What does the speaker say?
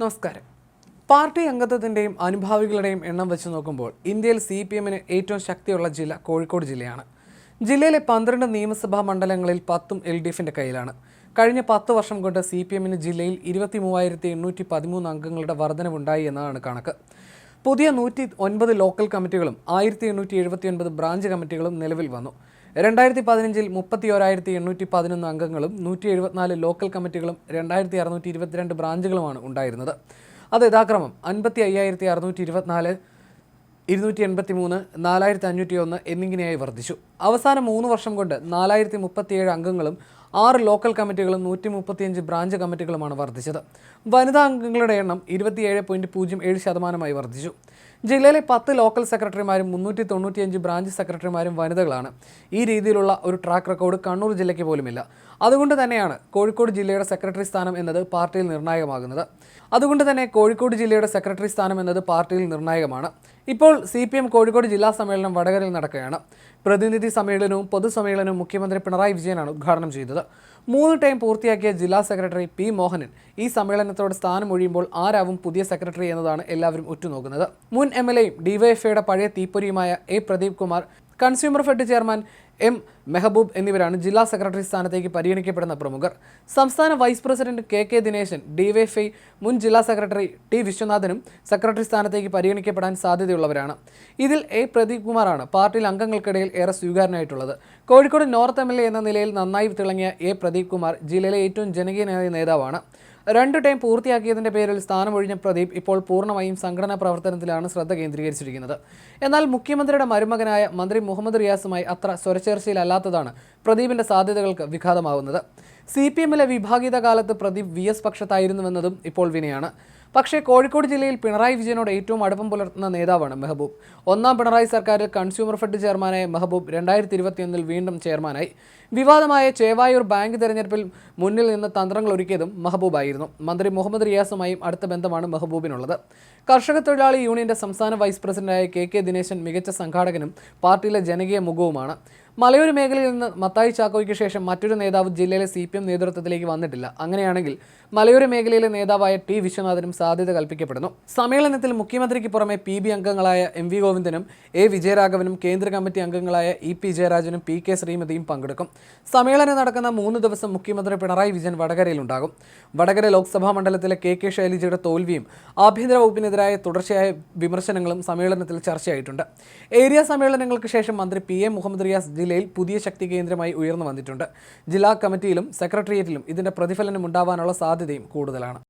നമസ്കാരം. പാർട്ടി അംഗത്വത്തിന്റെയും അനുഭാവികളുടെയും എണ്ണം വെച്ച് നോക്കുമ്പോൾ ഇന്ത്യയിൽ സി പി എമ്മിന് ഏറ്റവും ശക്തിയുള്ള ജില്ല കോഴിക്കോട് ജില്ലയാണ്. ജില്ലയിലെ പന്ത്രണ്ട് നിയമസഭാ മണ്ഡലങ്ങളിൽ പത്തും എൽ ഡി എഫിന്റെ കയ്യിലാണ്. കഴിഞ്ഞ പത്ത് വർഷം കൊണ്ട് സി പി എമ്മിന് ജില്ലയിൽ ഇരുപത്തി മൂവായിരത്തി എണ്ണൂറ്റി പതിമൂന്ന് അംഗങ്ങളുടെ വർധനവുണ്ടായി എന്നതാണ് കണക്ക്. പുതിയ നൂറ്റി ഒൻപത് ലോക്കൽ കമ്മിറ്റികളും ആയിരത്തി എണ്ണൂറ്റി എഴുപത്തി ഒൻപത് ബ്രാഞ്ച് കമ്മിറ്റികളും നിലവിൽ വന്നു. രണ്ടായിരത്തി പതിനഞ്ചിൽ മുപ്പത്തി ഓരായിരത്തി എണ്ണൂറ്റി പതിനൊന്ന് അംഗങ്ങളും നൂറ്റി എഴുപത്തിനാല് ലോക്കൽ കമ്മിറ്റികളും രണ്ടായിരത്തി അറുന്നൂറ്റി ഇരുപത്തിരണ്ട് ബ്രാഞ്ചുകളുമാണ് ഉണ്ടായിരുന്നത്. അത് യഥാക്രമം അൻപത്തി അയ്യായിരത്തി അറുന്നൂറ്റി ഇരുപത്തിനാല് ഇരുന്നൂറ്റി എൺപത്തി മൂന്ന് നാലായിരത്തി അഞ്ഞൂറ്റി ഒന്ന് എന്നിങ്ങനെയായി വർദ്ധിച്ചു. അവസാന മൂന്ന് വർഷം കൊണ്ട് നാലായിരത്തി മുപ്പത്തിയേഴ് അംഗങ്ങളും ആറ് ലോക്കൽ കമ്മിറ്റികളും നൂറ്റി മുപ്പത്തിയഞ്ച് ബ്രാഞ്ച് കമ്മിറ്റികളുമാണ് വർദ്ധിച്ചത്. വനിതാ അംഗങ്ങളുടെ എണ്ണം ഇരുപത്തിയേഴ് പോയിന്റ് പൂജ്യം ഏഴ് ശതമാനമായി വർദ്ധിച്ചു. ജില്ലയിലെ പത്ത് ലോക്കൽ സെക്രട്ടറിമാരും മുന്നൂറ്റി തൊണ്ണൂറ്റിയഞ്ച് ബ്രാഞ്ച് സെക്രട്ടറിമാരും വനിതകളാണ്. ഈ രീതിയിലുള്ള ഒരു ട്രാക്ക് റെക്കോർഡ് കണ്ണൂർ ജില്ലയ്ക്ക് പോലുമില്ല. അതുകൊണ്ട് തന്നെയാണ് കോഴിക്കോട് ജില്ലയുടെ സെക്രട്ടറി സ്ഥാനം എന്നത് പാർട്ടിയിൽ നിർണായകമാകുന്നത്. അതുകൊണ്ട് തന്നെ കോഴിക്കോട് ജില്ലയുടെ സെക്രട്ടറി സ്ഥാനം എന്നത് പാർട്ടിയിൽ നിർണായകമാണ്. ഇപ്പോൾ സി പി എം കോഴിക്കോട് ജില്ലാ സമ്മേളനം വടകരയിൽ നടക്കുകയാണ്. പ്രതിനിധി സമ്മേളനവും പൊതുസമ്മേളനവും മുഖ്യമന്ത്രി പിണറായി വിജയനാണ് ഉദ്ഘാടനം ചെയ്തത്. മൂന്ന് ടൈം പൂർത്തിയാക്കിയ ജില്ലാ സെക്രട്ടറി പി മോഹനൻ ഈ സമ്മേളനത്തോട് സ്ഥാനമൊഴിയുമ്പോൾ ആരാവും പുതിയ സെക്രട്ടറി എന്നതാണ് എല്ലാവരും ഉറ്റുനോക്കുന്നത്. മുൻ എം എൽ എയും ഡിവൈഎഫ്ഐയുടെ പഴയ തീപ്പൊരിയുമായ A Pradeep Kumar consumer fed chairman M Mehboob എന്നിവരാണ് ജില്ലാ സെക്രട്ടറി സ്ഥാനത്തേക്ക് പരിഗണിക്കപ്പെടുന്ന പ്രമുഖർ. സംസ്ഥാന vice president K K Dineshan DYFI മുൻ ജില്ലാ സെക്രട്ടറി ടി വിശ്വനാഥനും സെക്രട്ടറി സ്ഥാനത്തേക്ക് പരിഗണിക്കപ്പെടാൻ സാധ്യതയുള്ളവരാണ്. ഇതിൽ എ പ്രദീപ് കുമാറാണ് പാർട്ടിയിൽ അംഗങ്ങൾക്കിടയിൽ ഏറെ സ്വീകാരനായിട്ടുള്ളത് കോഴിക്കോട് നോർത്ത് എം എന്ന നിലയിൽ നന്നായി തിളങ്ങിയ എ പ്രദീപ് കുമാർ ജില്ലയിലെ ഏറ്റവും ജനകീയനായ നേതാവാണ്. രണ്ട് ടൈം പൂർത്തിയാക്കിയതിന്റെ പേരിൽ സ്ഥാനമൊഴിഞ്ഞ പ്രദീപ് ഇപ്പോൾ പൂർണമായും സംഘടനാ പ്രവർത്തനത്തിലാണ് ശ്രദ്ധ കേന്ദ്രീകരിച്ചിരിക്കുന്നത്. എന്നാൽ മുഖ്യമന്ത്രിയുടെ മരുമകനായ മന്ത്രി മുഹമ്മദ് റിയാസുമായി അത്ര സ്വരച്ചേർച്ചയിലല്ലാത്തതാണ് പ്രദീപിന്റെ സാധ്യതകൾക്ക് വിഘാതമാവുന്നത്. സി പി എമ്മിലെ വിഭാഗീയത കാലത്ത് പ്രദീപ് വി എസ് പക്ഷത്തായിരുന്നുവെന്നതും ഇപ്പോൾ വിനയാണ്. പക്ഷേ കോഴിക്കോട് ജില്ലയിൽ പിണറായി വിജയനോട് ഏറ്റവും അടുപ്പം പുലർത്തുന്ന നേതാവാണ് മെഹബൂബ്. ഒന്നാം പിണറായി സർക്കാരിൽ കൺസ്യൂമർ ഫെഡ് ചെയർമാനായ മെഹബൂബ് രണ്ടായിരത്തി ഇരുപത്തിയൊന്നിൽ വീണ്ടും ചെയർമാനായി. വിവാദമായ ചേവായൂർ ബാങ്ക് തെരഞ്ഞെടുപ്പിൽ മുന്നിൽ നിന്ന് തന്ത്രങ്ങൾ ഒരുക്കിയതും മെഹബൂബായിരുന്നു. മന്ത്രി മുഹമ്മദ് റിയാസുമായും അടുത്ത ബന്ധമാണ് മെഹബൂബിനുള്ളത്. കർഷക തൊഴിലാളി യൂണിയന്റെ സംസ്ഥാന വൈസ് പ്രസിഡന്റായ കെ കെ ദിനേശൻ മികച്ച സംഘാടകനും പാർട്ടിയിലെ ജനകീയ മുഖവുമാണ്. മലയോര മേഖലയിൽ നിന്ന് മത്തായി ചാക്കോയ്ക്ക് ശേഷം മറ്റൊരു നേതാവ് ജില്ലയിലെ സി പി എം നേതൃത്വത്തിലേക്ക് വന്നിട്ടില്ല. അങ്ങനെയാണെങ്കിൽ മലയോര മേഖലയിലെ നേതാവായ ടി വിശ്വനാഥനും സാധ്യത കൽപ്പിക്കപ്പെടുന്നു. സമ്മേളനത്തിൽ മുഖ്യമന്ത്രിക്ക് പുറമെ പി ബി അംഗങ്ങളായ എം വി ഗോവിന്ദനും എ വിജയരാഘവനും കേന്ദ്ര കമ്മിറ്റി അംഗങ്ങളായ ഇ പി ജയരാജനും പി കെ ശ്രീമതിയും പങ്കെടുക്കും. സമ്മേളനം നടക്കുന്ന മൂന്ന് ദിവസം മുഖ്യമന്ത്രി പിണറായി വിജയൻ വടകരയിലുണ്ടാകും. വടകര ലോക്സഭാ മണ്ഡലത്തിലെ കെ കെ ശൈലജയുടെ തോൽവിയും ആഭ്യന്തര വകുപ്പിനെതിരായ തുടർച്ചയായ വിമർശനങ്ങളും സമ്മേളനത്തിൽ ചർച്ചയായിട്ടുണ്ട്. ഏരിയ സമ്മേളനങ്ങൾക്ക് ശേഷം മന്ത്രി പി എ മുഹമ്മദ് റിയാസ് ജില്ലയിൽ പുതിയ ശക്തി കേന്ദ്രമായി ഉയർന്നു വന്നിട്ടുണ്ട്. ജില്ലാ കമ്മിറ്റിയിലും സെക്രട്ടേറിയറ്റിലും ഇതിന്റെ പ്രതിഫലനം ഉണ്ടാവാനുള്ള സാധ്യതയും കൂടുതലാണ്.